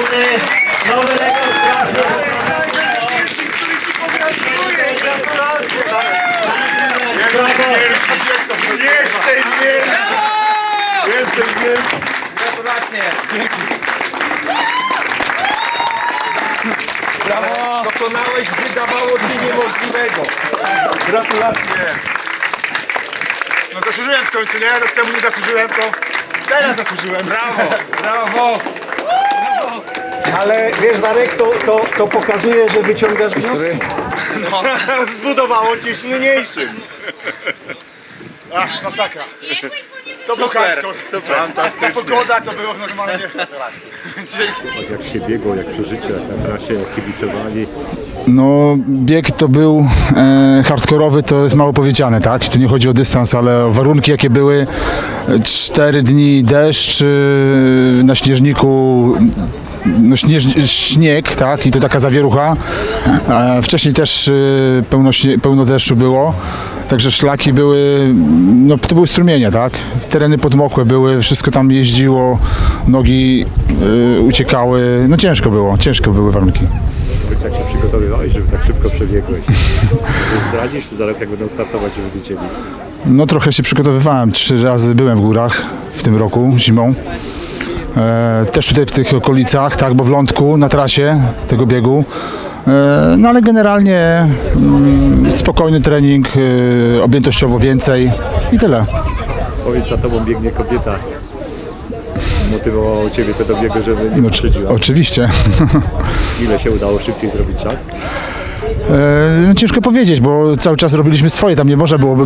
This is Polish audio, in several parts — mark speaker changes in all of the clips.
Speaker 1: Dumny, nowy rekord klasy. Brawo.
Speaker 2: Jesteś wielki! Jesteś!
Speaker 3: Gratulacje. Dokonałeś, wydawało się niemożliwego.
Speaker 2: Gratulacje! No zasłużyłem w końcu, nie? Rok temu nie zasłużyłem, to teraz zasłużyłem.
Speaker 3: Brawo, brawo.
Speaker 1: Ale wiesz Darek, to, to, to pokazuje, że wyciągasz wnioski.
Speaker 2: Zbudowało cię silniejszym. Ach, masakra. To był hardcore. Ta pogoda to było normalnie.
Speaker 4: jak się biegło, jak przeżycie, jak na trasie, jak kibicowali.
Speaker 5: No, bieg to był e, hardkorowy, to jest mało powiedziane, tak? Tu nie chodzi o dystans, ale o warunki jakie były. Cztery dni deszcz, e, na śnieżniku no, śnież, śnieg, tak? I to taka zawierucha. E, wcześniej też e, pełno, pełno deszczu było, także szlaki były, no to były strumienie, tak? Tereny podmokłe były, wszystko tam jeździło, nogi e, uciekały, no ciężko było, ciężko były warunki.
Speaker 4: Przygotowywałeś, żeby tak szybko przebiegłeś. Zdradzisz za rok, jak będą startować, widzieli.
Speaker 5: No trochę się przygotowywałem. Trzy razy byłem w górach w tym roku, zimą. E, też tutaj w tych okolicach, tak, bo w Lądku, na trasie tego biegu. E, no ale generalnie mm, spokojny trening, e, objętościowo więcej i tyle.
Speaker 4: Powiedz, za tobą biegnie kobieta. Motywowało ciebie to do biegu, żeby nie
Speaker 5: No, oczywiście.
Speaker 4: Ile się udało szybciej zrobić czas?
Speaker 5: E, No, ciężko powiedzieć, bo cały czas robiliśmy swoje, tam nie można było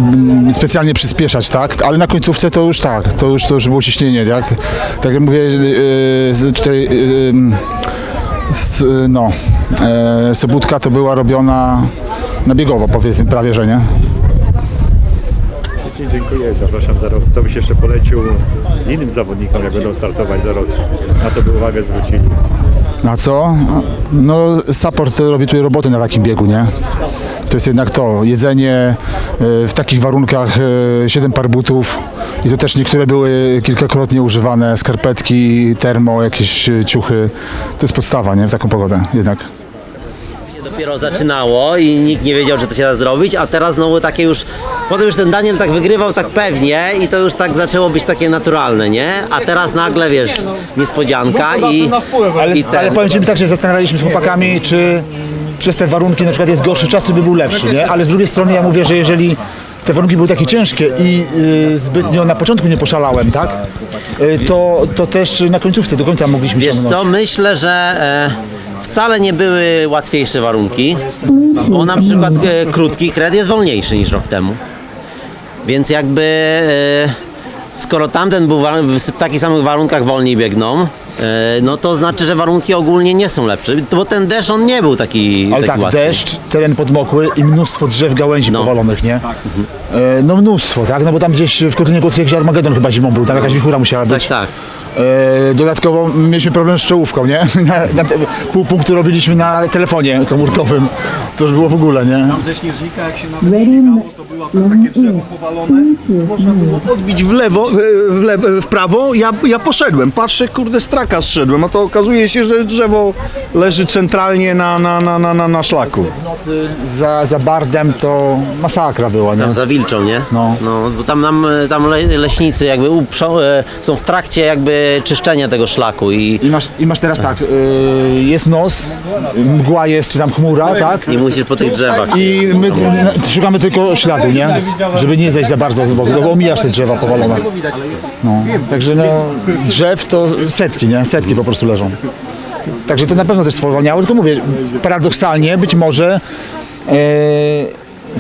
Speaker 5: specjalnie przyspieszać, tak? Ale na końcówce to już tak, to już, to już było ciśnienie, tak? Tak jak mówię, z- tutaj e, no, e, Sobótka to była robiona na biegowo, powiedzmy, prawie, że nie?
Speaker 4: Ślicznie dziękuję, zapraszam za rok. Co byś jeszcze polecił innym zawodnikom, jak będą startować za rok? Na co by uwagę zwrócili?
Speaker 5: Na co? No, support robi tutaj roboty na takim biegu, nie? To jest jednak to, jedzenie e, w takich warunkach, e, 7 par butów i to też niektóre były kilkakrotnie używane, skarpetki, termo, jakieś e, ciuchy. To jest podstawa, nie? W taką pogodę jednak.
Speaker 6: Dopiero zaczynało i nikt nie wiedział, że to się da zrobić, a teraz znowu takie już, potem już ten Daniel tak wygrywał tak pewnie i to już tak zaczęło być takie naturalne, nie? A teraz nagle, wiesz, niespodzianka i,
Speaker 7: Ale,
Speaker 6: i ten.
Speaker 7: ale powiem Ci tak, że zastanawialiśmy się z chłopakami, czy przez te warunki na przykład jest gorszy czas, czy by był lepszy, nie? Ale z drugiej strony ja mówię, że jeżeli te warunki były takie ciężkie i y, zbytnio na początku nie poszalałem, tak? Y, to, to też na końcówce do końca mogliśmy
Speaker 6: Wiesz co, myślę, że e, wcale nie były łatwiejsze warunki, bo na przykład e, krótki kred jest wolniejszy niż rok temu. Więc jakby e, skoro tamten był wa- w takich samych warunkach wolniej biegną, e, no to znaczy, że warunki ogólnie nie są lepsze, bo ten deszcz on nie był taki,
Speaker 7: Ale
Speaker 6: taki
Speaker 7: tak,
Speaker 6: łatwy.
Speaker 7: deszcz, teren podmokły i mnóstwo drzew, gałęzi
Speaker 6: No.
Speaker 7: powalonych, nie? E, no mnóstwo, tak? No bo tam gdzieś w Kotlinie Kłodzkiej jakiś Armagedon chyba zimą był, tak? Jakaś wichura musiała
Speaker 6: Tak,
Speaker 7: być.
Speaker 6: tak.
Speaker 7: E, dodatkowo mieliśmy problem z czołówką, nie? Na, na te, pół punktu robiliśmy na telefonie komórkowym. To już było w ogóle, nie?
Speaker 8: ze śnieżnika, jak się nawet biegało, to było takie drzewo powalone, można było odbić w lewo, w, lewo, w prawo, ja, ja poszedłem, patrzę, kurde, straka zszedłem, a to okazuje się, że drzewo leży centralnie na, na, na, na, na, na szlaku.
Speaker 7: Za, za bardem to masakra była, nie?
Speaker 6: Tam zawilczą, nie?
Speaker 7: No.
Speaker 6: no bo tam, nam, tam le, leśnicy jakby uprzą, e, są w trakcie jakby czyszczenia tego szlaku i
Speaker 7: I masz, I masz teraz tak, y, jest nos, mgła jest, czy tam chmura, tak?
Speaker 6: nie musisz po tych drzewach.
Speaker 7: I my na- szukamy tylko śladu, nie? Żeby nie zejść za bardzo z boku, no bo omijasz te drzewa powalone. No, także no, drzew to setki, nie? Setki po prostu leżą. Także to na pewno też spowalniało, tylko mówię, paradoksalnie być może e,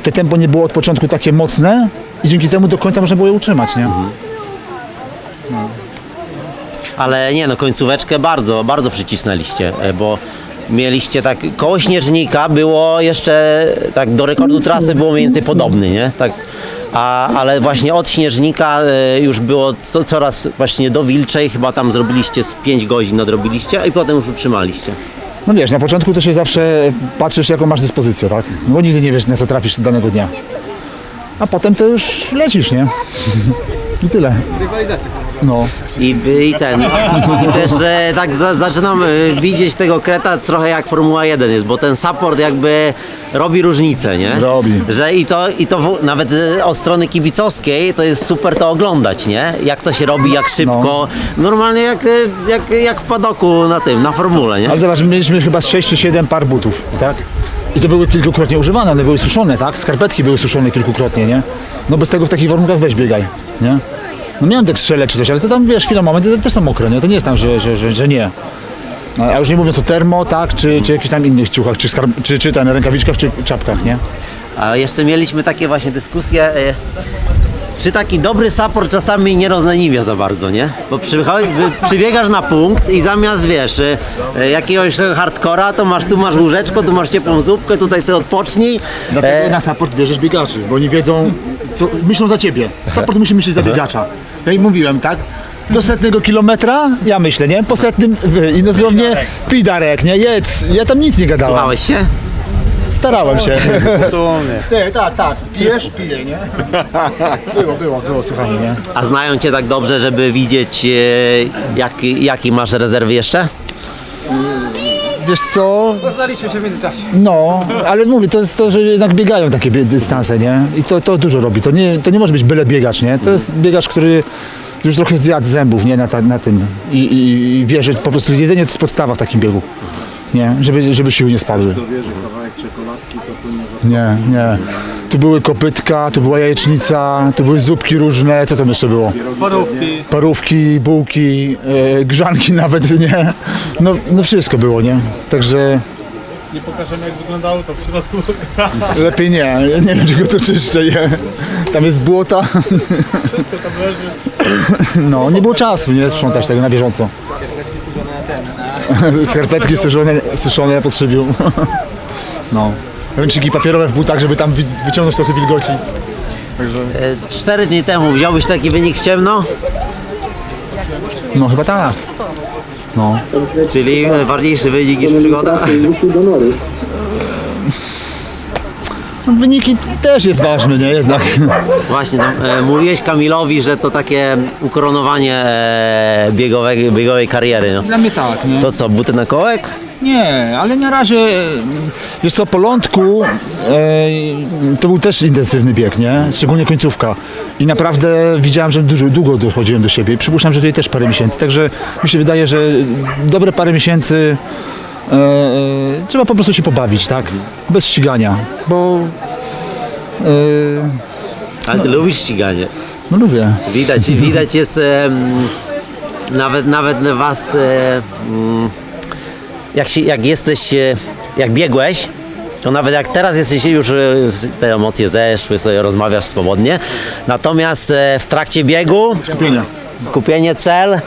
Speaker 7: te tempo nie było od początku takie mocne i dzięki temu do końca można było je utrzymać, nie?
Speaker 6: Ale nie no, końcóweczkę bardzo, bardzo przycisnęliście, e, bo mieliście tak, koło Śnieżnika było jeszcze, tak do rekordu trasy było mniej więcej podobny, nie? Tak, a, ale właśnie od Śnieżnika e, już było co, coraz właśnie do Wilczej, chyba tam zrobiliście z 5 godzin nadrobiliście i potem już utrzymaliście.
Speaker 7: No wiesz, na początku to się zawsze patrzysz, jaką masz dyspozycję, tak? Bo nigdy nie wiesz, na co trafisz danego dnia. A potem to już lecisz, nie? I tyle. No.
Speaker 6: I, i ten. I też e, tak za, zaczynam e, widzieć tego kreta trochę jak Formuła 1 jest, bo ten support jakby robi różnicę, nie?
Speaker 7: Robi.
Speaker 6: Że i to, i to w, nawet e, od strony kibicowskiej to jest super to oglądać, nie? Jak to się robi, jak szybko. Normalnie jak, e, jak, jak w padoku na tym, na formule, nie?
Speaker 7: Ale zobacz, mieliśmy chyba z 6 czy 7 par butów, tak? I to były kilkukrotnie używane, one były suszone, tak? Skarpetki były suszone kilkukrotnie, nie? No bez tego w takich warunkach weź biegaj, nie? No miałem tak strzelę czy coś, ale to tam, wiesz, chwilę, moment, to też są mokre, nie? To nie jest tam, że, że, że, że nie. A już nie mówiąc o termo, tak? Czy, czy jakichś tam innych ciuchach, czy, skarb- czy, czy ten, rękawiczkach, czy czapkach, nie?
Speaker 6: A jeszcze mieliśmy takie właśnie dyskusje, e, czy taki dobry support czasami nie rozleniwia za bardzo, nie? Bo przychodzi, wy- przybiegasz na punkt i zamiast, wiesz, e, jakiegoś hardcora, to masz, tu masz łóżeczko, tu masz ciepłą zupkę, tutaj sobie odpocznij.
Speaker 7: Dlatego
Speaker 6: E,
Speaker 7: na support bierzesz biegaczy, bo oni wiedzą, co, myślą za ciebie. Support musi myśleć za biegacza. Ja im mówiłem, tak? Do setnego kilometra, ja myślę, nie? Po setnym wy. I dosłownie pidarek, nie? Jedz. Ja tam nic nie gadałem.
Speaker 6: Słuchałeś się?
Speaker 7: Starałem się. Ty, tak, tak. Pijesz? Piję, nie? Było, było, było, słuchanie, nie?
Speaker 6: A znają cię tak dobrze, żeby widzieć, e, jak, jaki masz rezerwy jeszcze?
Speaker 7: Wiesz co?
Speaker 3: Poznaliśmy się w międzyczasie.
Speaker 7: No, ale mówię, to jest to, że jednak biegają takie bie- dystanse, nie? I to, to dużo robi. To nie, to nie może być byle biegacz, nie? To jest biegacz, który już trochę zjadł zębów, nie? Na, ta, na tym. I, i, I wie, że po prostu jedzenie to jest podstawa w takim biegu. Nie? Żeby, żeby siły nie spadły. Nie, nie. Tu były kopytka, tu była jajecznica, tu były zupki różne, co tam jeszcze było?
Speaker 3: Parówki.
Speaker 7: Parówki, bułki, e, grzanki nawet, nie? No, no wszystko było, nie? Także...
Speaker 3: Nie pokażemy jak wyglądało to w środku.
Speaker 7: Lepiej nie, ja nie wiem czego to czyszczę, nie. Tam jest błota.
Speaker 3: Wszystko tam leży.
Speaker 7: No, nie było czasu, nie sprzątać tego na bieżąco. Skarpetki suszone, suszone potrzebił. No. Ręczyki papierowe w butach, żeby tam wy- wyciągnąć trochę wilgoci.
Speaker 6: E, Cztery dni temu wziąłbyś taki wynik w ciemno?
Speaker 7: No chyba tak. No.
Speaker 6: Czyli ważniejszy wynik niż przygoda?
Speaker 7: Wyniki też jest ważny, nie? Jednak.
Speaker 6: Właśnie, tam, e, mówiłeś Kamilowi, że to takie ukoronowanie e, biegowej, biegowej kariery. No.
Speaker 7: Dla mnie tak, nie?
Speaker 6: To co, buty na kołek?
Speaker 7: Nie, ale na razie, wiesz co, po lądku e, to był też intensywny bieg, nie? Szczególnie końcówka. I naprawdę widziałem, że dużo, długo dochodziłem do siebie. I przypuszczam, że tutaj też parę miesięcy. Także mi się wydaje, że dobre parę miesięcy e, e, trzeba po prostu się pobawić, tak? Bez ścigania, bo e,
Speaker 6: Ale ty lubisz ściganie.
Speaker 7: no lubię.
Speaker 6: Widać, widać jest em, nawet, nawet na was, e, mm, jak, się, jak jesteś, e, jak biegłeś, to nawet jak teraz jesteś już, e, te emocje zeszły, sobie rozmawiasz swobodnie, natomiast e, w trakcie biegu
Speaker 7: Skupienia.
Speaker 6: skupienie, cel,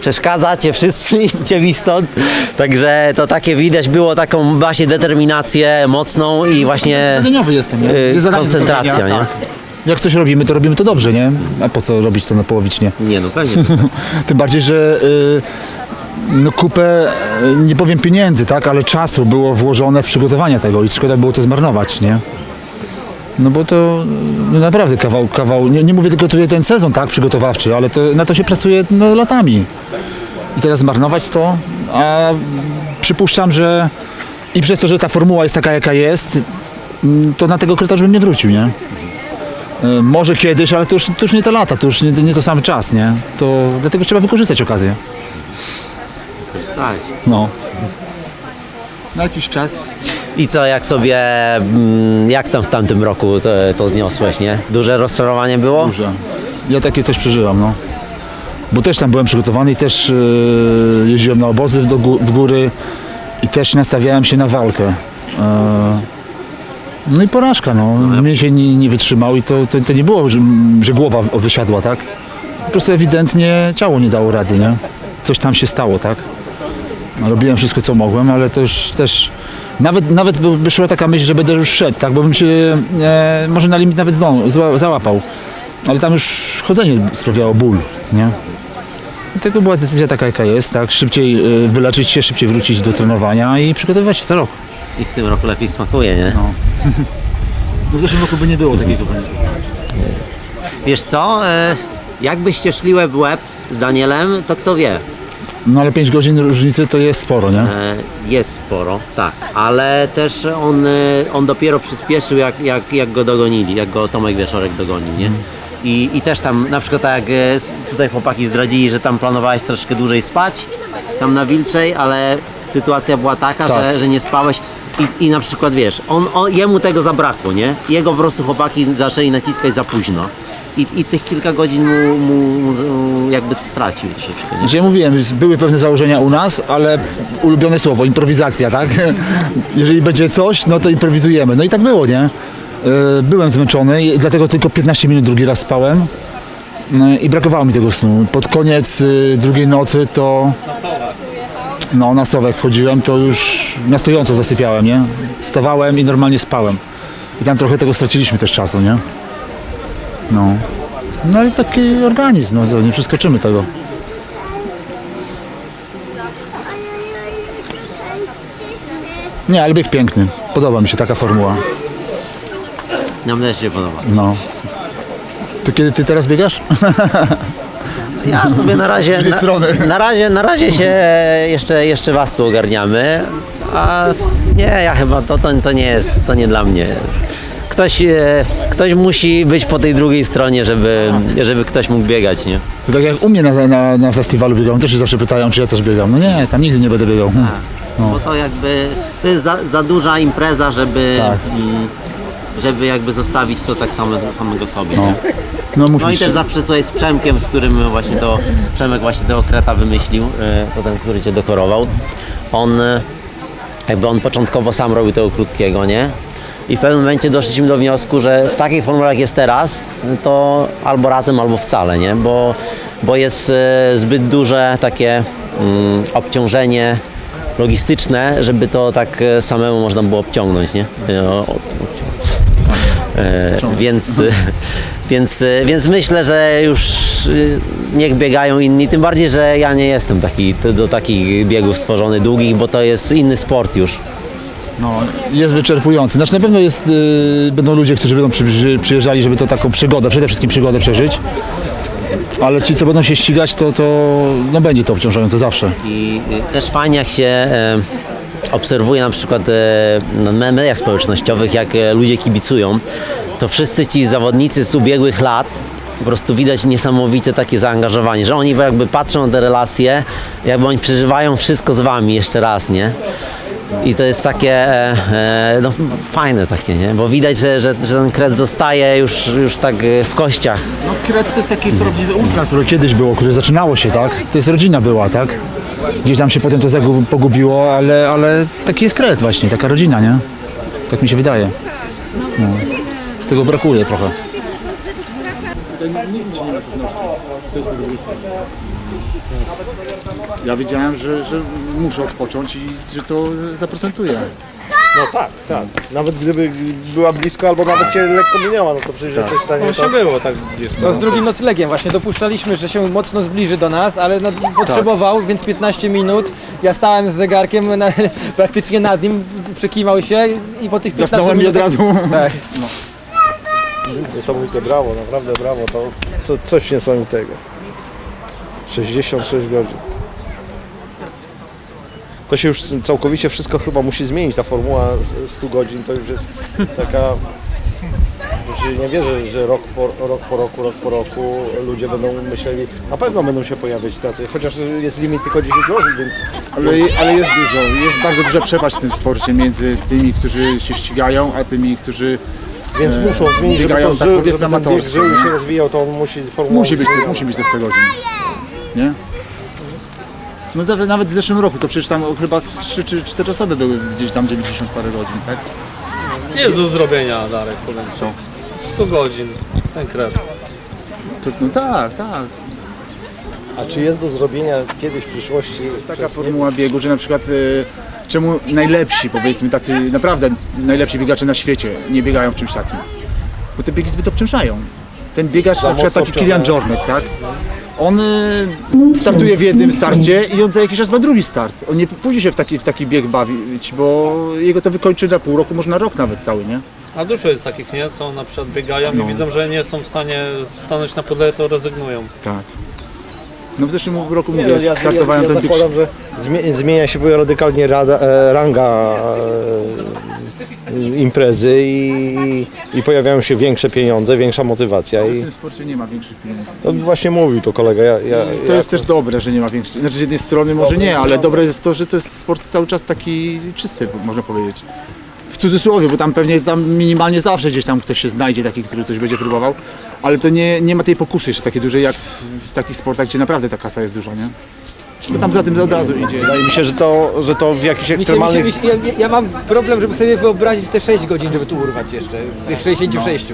Speaker 6: przeszkadza cię wszyscy, idźcie mi stąd. Także to takie widać było taką właśnie determinację mocną i właśnie
Speaker 7: Zadaniowy jestem, nie? Jest zadanie do
Speaker 6: koncentracja,
Speaker 7: zrobienia,
Speaker 6: nie?
Speaker 7: tak. Jak coś robimy, to robimy to dobrze, nie? A po co robić to na połowicznie?
Speaker 6: Nie no pewnie.
Speaker 7: Tym bardziej, że y, no kupę, y, nie powiem pieniędzy, tak, ale czasu było włożone w przygotowanie tego i szkoda było to zmarnować, nie? No bo to no naprawdę kawał, kawał, nie, nie mówię tylko tutaj ten sezon, tak, przygotowawczy, ale to, na to się pracuje no, latami. I teraz zmarnować to, a przypuszczam, że i przez to, że ta formuła jest taka, jaka jest, to na tego krytarz bym nie wrócił, nie? Y, Może kiedyś, ale to już, to już nie te lata, to już nie, nie to sam czas, nie? To dlatego trzeba wykorzystać okazję.
Speaker 6: Korzystać.
Speaker 7: No. Na jakiś czas.
Speaker 6: I co, jak sobie, mm, jak tam w tamtym roku to, to zniosłeś, nie? Duże rozczarowanie było?
Speaker 7: Duże. Ja takie coś przeżyłam, no. Bo też tam byłem przygotowany i też y, jeździłem na obozy w, gó- w góry i też nastawiałem się na walkę. E, no i porażka, no. Mnie się nie, nie wytrzymał i to, to, to nie było, że, że głowa wysiadła, tak? Po prostu ewidentnie ciało nie dało rady, nie? Coś tam się stało, tak? Robiłem wszystko, co mogłem, ale to już też... Nawet, nawet by szła taka myśl, że będę już szedł, tak? Bo bym się e, może na limit nawet zdął, zła, załapał. Ale tam już chodzenie sprawiało ból, nie? I tego była decyzja taka, jaka jest, tak? Szybciej e, wyleczyć się, szybciej wrócić do trenowania i przygotowywać się za rok.
Speaker 6: I w tym roku lepiej smakuje, nie?
Speaker 7: No w zeszłym roku by nie było takiego
Speaker 6: Wiesz co, e, Jakbyście szli łeb w łeb z Danielem, to kto wie?
Speaker 7: No ale 5 godzin różnicy to jest sporo, nie?
Speaker 6: E, Jest sporo, tak, ale też on, e, on dopiero przyspieszył jak, jak, jak go dogonili, jak go Tomek Wieczorek dogonił, nie? I, I też tam na przykład tak jak e, tutaj chłopaki zdradzili, że tam planowałeś troszkę dłużej spać, tam na Wilczej, ale sytuacja była taka,
Speaker 7: Tak.
Speaker 6: że, że nie spałeś i, i na przykład wiesz, on, on, jemu tego zabrakło, nie? Jego po prostu chłopaki zaczęli naciskać za późno. I, i tych kilka godzin mu, mu, mu, jakby stracił troszeczkę, nie?
Speaker 7: Gdzie mówiłem, były pewne założenia u nas, ale ulubione słowo, improwizacja, tak? Jeżeli będzie coś, no to improwizujemy. No i tak było, nie? E, Byłem zmęczony, dlatego tylko 15 minut drugi raz spałem. No i brakowało mi tego snu. Pod koniec y, drugiej nocy to... No, na sowek wchodziłem, to już na stojąco zasypiałem, nie? Stawałem i normalnie spałem. I tam trochę tego straciliśmy też czasu, nie? No. No ale taki organizm, no nie przeskoczymy tego. Nie, ale bieg piękny. Podoba mi się taka formuła.
Speaker 6: Nam też się podoba.
Speaker 7: No. To kiedy ty teraz biegasz?
Speaker 6: Ja sobie na razie, na, na razie, na razie się jeszcze, jeszcze was tu ogarniamy, a nie, ja chyba to, to, to nie jest, to nie dla mnie. Ktoś, e, ktoś musi być po tej drugiej stronie, żeby, żeby ktoś mógł biegać, nie?
Speaker 7: To tak jak u mnie na, na, na festiwalu biegam, też się zawsze pytają, czy ja też biegam. No nie, tam nigdy nie będę biegał. Hmm.
Speaker 6: Bo to jakby, to jest za, za duża impreza, żeby,
Speaker 7: Tak.
Speaker 6: mm, żeby jakby zostawić to tak samego, samego sobie?
Speaker 7: No,
Speaker 6: No
Speaker 7: mi
Speaker 6: i też zawsze tutaj z Przemkiem, z którym właśnie to Przemek właśnie tego kreta wymyślił, e, potem który cię dekorował. On e, jakby on początkowo sam robił tego krótkiego, nie? I w pewnym momencie doszliśmy do wniosku, że w takiej formule jak jest teraz, to albo razem, albo wcale, nie? Bo, bo jest e, zbyt duże takie mm, obciążenie logistyczne, żeby to tak e, samemu można było obciągnąć, nie? E, o- o- E, więc, więc, więc myślę, że już niech biegają inni, tym bardziej, że ja nie jestem taki, do takich biegów stworzony długich, bo to jest inny sport już.
Speaker 7: No, jest wyczerpujący. Znaczy na pewno jest, y, będą ludzie, którzy będą przy, przy, przyjeżdżali, żeby to taką przygodę, przede wszystkim przygodę przeżyć. Ale ci, co będą się ścigać, to, to no, będzie to obciążające zawsze.
Speaker 6: I y, też fajnie jak się e, obserwuje na przykład e, na mediach społecznościowych, jak e, ludzie kibicują, to wszyscy ci zawodnicy z ubiegłych lat po prostu widać niesamowite takie zaangażowanie, że oni jakby patrzą na te relacje, jakby oni przeżywają wszystko z wami jeszcze raz, nie? I to jest takie e, e, no, fajne takie, nie? Bo widać, że, że, że ten kret zostaje już, już tak e, w kościach.
Speaker 7: No Kret to jest taki prawdziwy ultra, które kiedyś było, które zaczynało się, tak? To jest rodzina była, tak? Gdzieś tam się potem to zagub- pogubiło, ale, ale taki jest Kret właśnie, taka rodzina, nie? Tak mi się wydaje. No. Tego brakuje trochę. Ja wiedziałem, że, że muszę odpocząć i że to zaprocentuje.
Speaker 1: No tak, tak. Nawet gdyby była blisko albo nawet cię lekko minęła, no to przecież jesteś w stanie
Speaker 3: No
Speaker 1: to...
Speaker 3: się było tak blisko.
Speaker 9: No z drugim noclegiem właśnie dopuszczaliśmy, że się mocno zbliży do nas, ale no, potrzebował, więc 15 minut. Ja stałem z zegarkiem na, praktycznie nad nim, przekiwał się i po tych 15
Speaker 7: Zasnąłem i od
Speaker 9: minutach-
Speaker 7: razu.
Speaker 9: Tak.
Speaker 1: Niesamowite, brawo, naprawdę brawo, to, to coś niesamowitego. 66 godzin. To się już całkowicie wszystko chyba musi zmienić, ta formuła z 100 godzin to już jest taka... Już nie wierzę, że rok po, rok po roku, rok po roku ludzie będą myśleli, na pewno będą się pojawiać tacy, chociaż jest limit tylko 10 osób, więc
Speaker 7: Ale, ale jest dużo, jest bardzo duża przepaść w tym sporcie między tymi, którzy się ścigają, a tymi, którzy
Speaker 1: Więc
Speaker 7: E,
Speaker 1: muszą zmienić, żeby, to,
Speaker 7: tak
Speaker 1: żył,
Speaker 7: powiedzmy
Speaker 1: żeby ten bieg żył i się rozwijał, to on musi formuła...
Speaker 7: musi być, musi być te 100 godzin. Nie? No nawet- nawet w zeszłym roku, to przecież tam chyba z 3 czy 4 osoby były gdzieś tam 90 parę godzin, tak?
Speaker 3: Jest do zrobienia, Darek, powiem ci. 100 godzin, ten kret.
Speaker 7: To, no tak, tak.
Speaker 1: A czy jest do zrobienia kiedyś w przyszłości?
Speaker 7: Taka formuła biegu, że na przykład e, czemu najlepsi, powiedzmy tacy naprawdę najlepsi biegacze na świecie nie biegają w czymś takim? Bo te biegi zbyt obciążają. Ten biegacz, na przykład
Speaker 1: mocno
Speaker 7: taki Kilian
Speaker 1: obciążają.
Speaker 7: Jornet, tak? On e, startuje w jednym starcie i on za jakiś czas ma drugi start. On nie pójdzie się w taki, w taki bieg bawić, bo jego to wykończy na pół roku, może na rok nawet cały, nie?
Speaker 3: A dużo jest takich, nie? Co na przykład biegają i widzą, że nie są w stanie stanąć na pudle, to rezygnują.
Speaker 7: Tak. No w zeszłym roku
Speaker 1: Nie,
Speaker 7: mówię,
Speaker 1: no, ja, ja,
Speaker 7: startowałem
Speaker 1: ja
Speaker 7: ten
Speaker 1: zakładam, że zmie- zmienia się radykalnie rada, e, ranga e, imprezy i, i pojawiają się większe pieniądze, większa motywacja
Speaker 7: W
Speaker 1: i
Speaker 7: tym sporcie nie ma większych pieniędzy.
Speaker 1: no, właśnie mówił to kolega. Ja, ja,
Speaker 7: To
Speaker 1: ja,
Speaker 7: jest też dobre, że nie ma większych. Znaczy z jednej strony może nie, ale dobre jest to, że to jest sport cały czas taki czysty, można powiedzieć. W cudzysłowie, bo tam pewnie tam minimalnie zawsze gdzieś tam ktoś się znajdzie taki, który coś będzie próbował, ale to nie, nie ma tej pokusy jeszcze takiej dużej jak w, w takich sportach, gdzie naprawdę ta kasa jest duża, nie? Bo tam za tym od razu idzie.
Speaker 1: wydaje mi się, że to, że to w jakichś
Speaker 9: Mi się, mi się,
Speaker 1: ekstremalnych...
Speaker 9: mi się, ja, ja mam problem, żeby sobie wyobrazić te 6 godzin, żeby tu urwać jeszcze, z tych 66.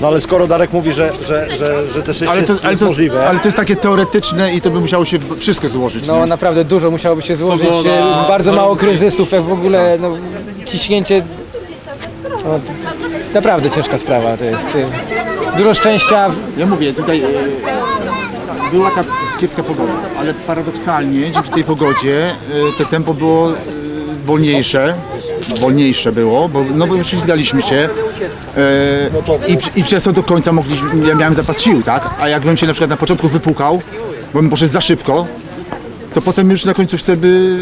Speaker 1: No ale skoro Darek mówi, że, że, że, że te 6
Speaker 7: Ale to,
Speaker 1: jest,
Speaker 7: ale,
Speaker 1: jest
Speaker 7: to
Speaker 1: możliwe,
Speaker 7: ale to jest takie teoretyczne i to by musiało się wszystko złożyć.
Speaker 9: No
Speaker 7: nie?
Speaker 9: naprawdę dużo musiałoby się złożyć,
Speaker 3: Pogoda,
Speaker 9: e, bardzo mało kryzysów, jak w ogóle no, ciśnięcie. No, to, naprawdę ciężka sprawa to jest. e, Dużo szczęścia.
Speaker 7: Ja mówię, tutaj e, była ta kiepska pogoda, ale paradoksalnie dzięki tej pogodzie e, te tempo było wolniejsze, wolniejsze było, bo, no bo ślizgaliśmy się e, i, i przez to do końca mogliśmy, ja miałem zapas sił, tak? A jakbym się na przykład na początku wypukał, bo bym poszedł za szybko, to potem już na końcówce by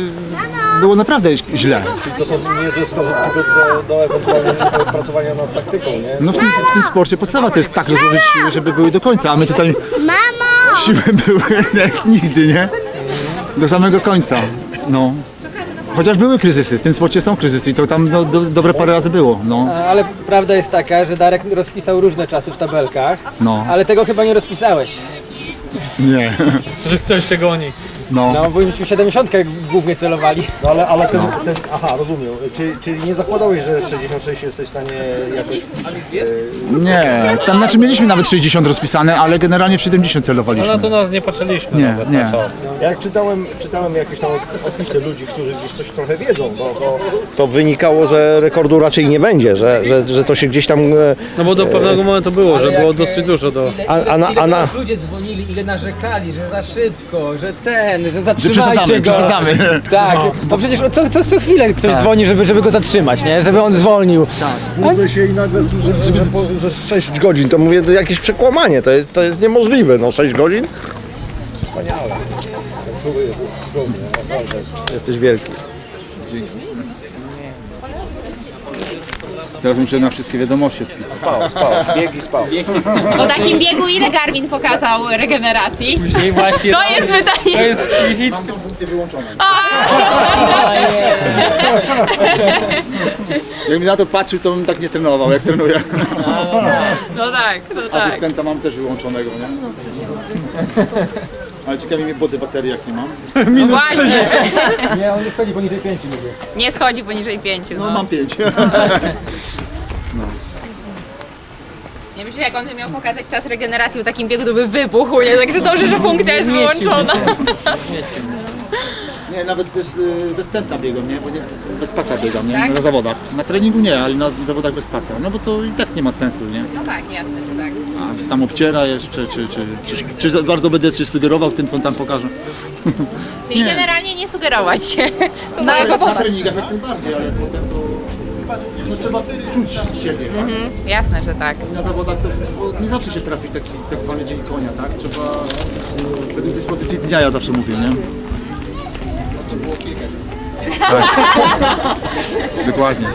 Speaker 7: było naprawdę źle.
Speaker 1: to są niezłe wskazówki do, do, do ewentualnego pracowania nad taktyką, nie?
Speaker 7: No w tym, w tym sporcie podstawa to jest tak rozłożyć siły, żeby były do końca, a my tutaj siły były jak nigdy, nie? Do samego końca, no. Chociaż były kryzysy, w tym sporcie są kryzysy i to tam no, do, dobre parę razy było, no.
Speaker 9: Ale prawda jest taka, że Darek rozpisał różne czasy w tabelkach,
Speaker 7: No.
Speaker 9: ale tego chyba nie rozpisałeś.
Speaker 7: Nie,
Speaker 3: Że ktoś się goni.
Speaker 7: No.
Speaker 9: No bo myśmy 70 głównie celowali.
Speaker 1: No ale, ale ten, ten, aha, rozumiem. Czyli, czyli nie zakładałeś, że 66 jesteś w stanie jakoś...
Speaker 7: Nie, tam znaczy mieliśmy nawet 60 rozpisane, ale generalnie w 70
Speaker 3: No na
Speaker 7: celowaliśmy.
Speaker 3: to nawet nie patrzyliśmy
Speaker 7: Nie,
Speaker 3: nawet
Speaker 7: nie.
Speaker 3: na czas.
Speaker 1: Jak czytałem, czytałem jakieś tam opisy ludzi, którzy gdzieś coś trochę wiedzą, to, to, to wynikało, że rekordu raczej nie będzie, że, że, że to się gdzieś tam... e,
Speaker 3: No bo do pewnego momentu było, że było dosyć dużo do...
Speaker 1: A, a, na, a na,
Speaker 9: ludzie dzwonili, ile narzekali, że za szybko, że ten, że zatrzymajcie
Speaker 7: przesadzamy,
Speaker 9: go.
Speaker 7: przesadzamy.
Speaker 9: Tak, bo przecież co, co, co chwilę ktoś dzwoni, żeby, żeby go zatrzymać, nie? Żeby on zwolnił.
Speaker 1: budzę się i nagle słyszę, że, że, że 6 godzin, to mówię, to jakieś przekłamanie, to jest, to jest niemożliwe, no 6 godzin? Wspaniale. Jesteś wielki.
Speaker 7: Teraz muszę na wszystkie wiadomości odpisać.
Speaker 1: Spał, spał, bieg i spał.
Speaker 10: Po takim biegu ile Garmin pokazał regeneracji?
Speaker 3: I właśnie
Speaker 10: To jest pytanie.
Speaker 3: to jest hit.
Speaker 7: Jakbym na to patrzył, to bym tak nie trenował, jak trenuję.
Speaker 10: No tak, no tak.
Speaker 7: Asystenta mam też wyłączonego, nie? Ale ciekawi mnie body baterii, jak nie mam.
Speaker 10: No właśnie.
Speaker 9: Nie, on nie schodzi poniżej 5 nigdy.
Speaker 10: Nie schodzi poniżej 5. No,
Speaker 7: Mam pięć.
Speaker 10: Nie myślę, jak on by miał pokazać czas regeneracji w takim biegu, to by wybuchł, nie? Także dobrze, że funkcja jest wyłączona.
Speaker 7: Nie, nawet bez, y, bez tętna biegam, nie? Bo nie, bez pasa biegam, nie?
Speaker 10: Tak?
Speaker 7: Na zawodach. Na treningu nie, ale na zawodach bez pasa. No bo to i tak nie ma sensu, nie?
Speaker 10: No tak, jasne, że tak.
Speaker 7: Tam obciera jeszcze, czy, czy, czy, czy za bardzo będę się sugerował tym, co on tam pokaże.
Speaker 10: Czyli generalnie nie sugerować się. Co za
Speaker 7: Na
Speaker 10: jego
Speaker 7: treningach jak najbardziej, ale potem to... No trzeba czuć siebie, tak?
Speaker 10: Jasne, że tak.
Speaker 7: Na zawodach to bo nie zawsze się trafi taki tak zwany dzień konia, tak? Trzeba y, według dyspozycji dnia, ja zawsze mówię, nie? Tak. Dokładnie.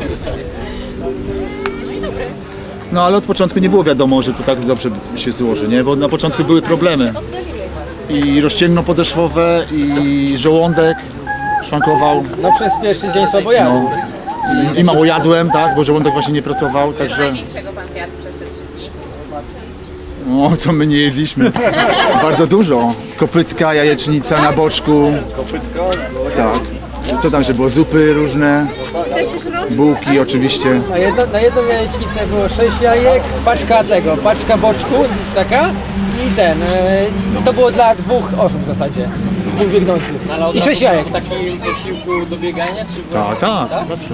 Speaker 7: No ale od początku nie było wiadomo, że to tak dobrze się złoży, nie? Bo na początku były problemy. I rozcięgno podeszwowe, i żołądek szwankował.
Speaker 9: No przez pierwszy dzień słabo jadł.
Speaker 7: No. I, I mało jadłem, tak? Bo żołądek właśnie nie pracował,
Speaker 10: Co
Speaker 7: także...
Speaker 10: największego pan zjadł przez te trzy dni?
Speaker 7: O, co my nie jedliśmy? Bardzo dużo. Kopytka, jajecznica na boczku.
Speaker 1: Kopytka,
Speaker 7: Tak. Co tam się było? Zupy różne? Bułki oczywiście.
Speaker 9: Na, jedno, na jedną jajecznicę było 6 jajek, paczka tego, paczka boczku, taka i ten. e, I to było dla dwóch osób w zasadzie. Dwóch biegnących. I 6 jajek.
Speaker 3: takim posiłku do biegania, czy
Speaker 7: Tak, tak, zawsze.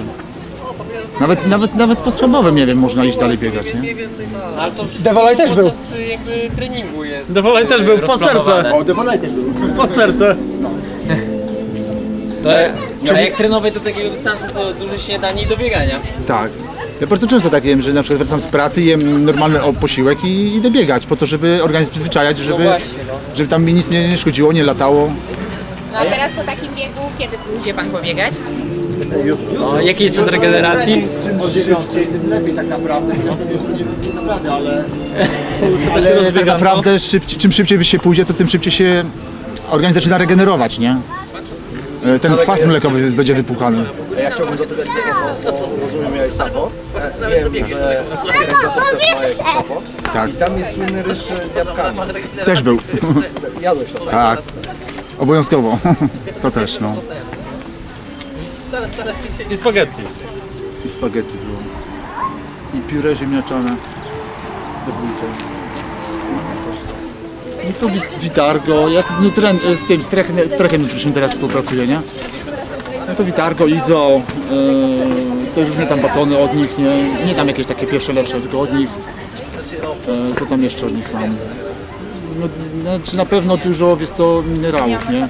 Speaker 7: Nawet, nawet, nawet po schabowym, nie wiem, można iść dalej biegać, nie?
Speaker 3: Ale to
Speaker 9: Dewolaj też był.
Speaker 3: podczas jakby treningu jest. Dewolaj też był w pasterce.
Speaker 7: O, Devolaj też był.
Speaker 3: W pasterce.
Speaker 11: To, a jak trenować do takiego dystansu, to dużo śniadanie i do biegania.
Speaker 7: Tak. Ja bardzo często tak jem, że na przykład wracam z pracy, jem normalny posiłek i idę biegać, po to, żeby organizm przyzwyczajać, żeby, żeby tam mi nic nie, nie szkodziło, nie latało.
Speaker 10: No a teraz po takim biegu, kiedy pójdzie pan pobiegać?
Speaker 9: No, jakiś czas regeneracji?
Speaker 7: Ale tak naprawdę szybciej, czym szybciej się pójdzie, to tym szybciej się organizm zaczyna regenerować, nie? E, Ten kwas mlekowy będzie wypłukany.
Speaker 1: Ja chciałbym zapytać, bo rozumiem, ja support. Wiem, że też ma.
Speaker 7: Tak.
Speaker 1: I tam jest słynny ryż z jabłkami.
Speaker 7: Też był.
Speaker 1: Jadłeś to, tak?
Speaker 7: Tak. Obowiązkowo. To też, no.
Speaker 3: I spaghetti.
Speaker 7: I spaghetti było. I pióre ziemniaczane. Zabójcze. No to Wit- Vitargo, ja z, nutren, z tym, z Trekiem Nutrition teraz współpracuję, nie? No to Vitargo, Izo, yy, to już różne tam batony od nich, nie? Nie tam jakieś takie pierwsze lepsze, tylko od nich. Yy, co tam jeszcze od nich mam? No, znaczy na pewno dużo, wiesz co, minerałów, nie?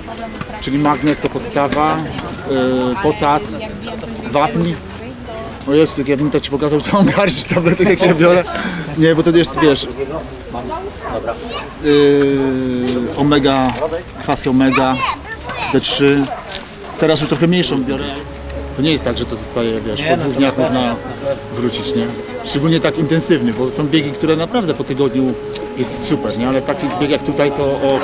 Speaker 7: Czyli magnez to podstawa, yy, potas, wapń. O Jezu, jak ja bym tak Ci pokazał całą garść tabletek, jakie ja biorę. Nie, bo to jest, wiesz, yy, omega, kwasy omega, D3. Teraz już trochę mniejszą biorę. To nie jest tak, że to zostaje, wiesz, po dwóch dniach można wrócić, nie? Szczególnie tak intensywny, bo są biegi, które naprawdę po tygodniu jest super, nie? Ale taki bieg jak tutaj to o...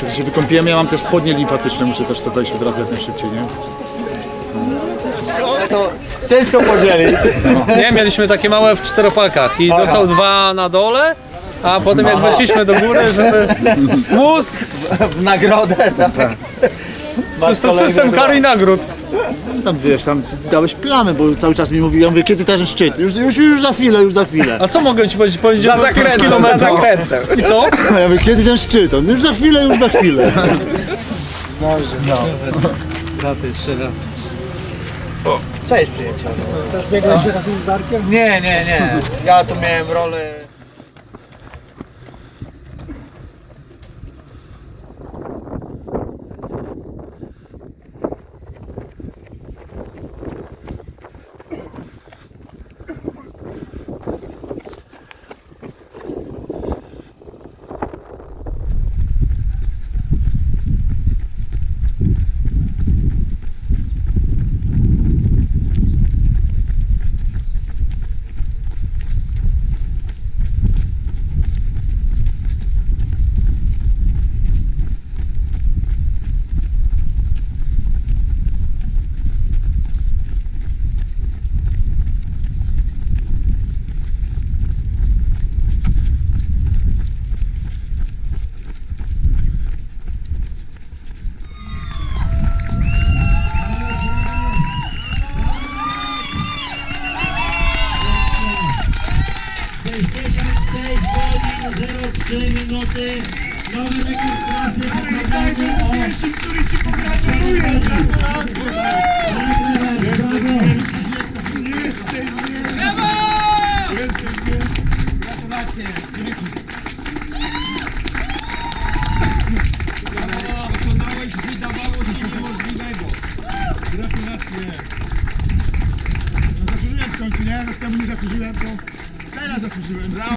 Speaker 7: Tak się wykąpiłem, ja mam też spodnie limfatyczne, muszę też to wejść od razu jak najszybciej, nie?
Speaker 9: Ciężko podzielić.
Speaker 3: Nie, mieliśmy takie małe w czteropakach i dostał dwa na dole, a potem jak weszliśmy do góry, żeby mózg,
Speaker 9: W nagrodę, tak.
Speaker 3: sy- sy- system kar i nagród.
Speaker 7: Tam wiesz, tam dałeś plamy, bo cały czas mi mówi, ja mówię, kiedy ten szczyt? Już, już, już za chwilę, już za chwilę.
Speaker 3: A co mogę ci powiedzieć? Powiedzieć,
Speaker 9: Za zakrętem, za zakrętem.
Speaker 3: I co?
Speaker 7: A ja mówię, kiedy ten szczyt? On, już za chwilę, już za chwilę.
Speaker 9: Cześć przyjacielu. Co, też biegłeś razem z Darkiem? Nie, nie, nie. Ja tu miałem rolę...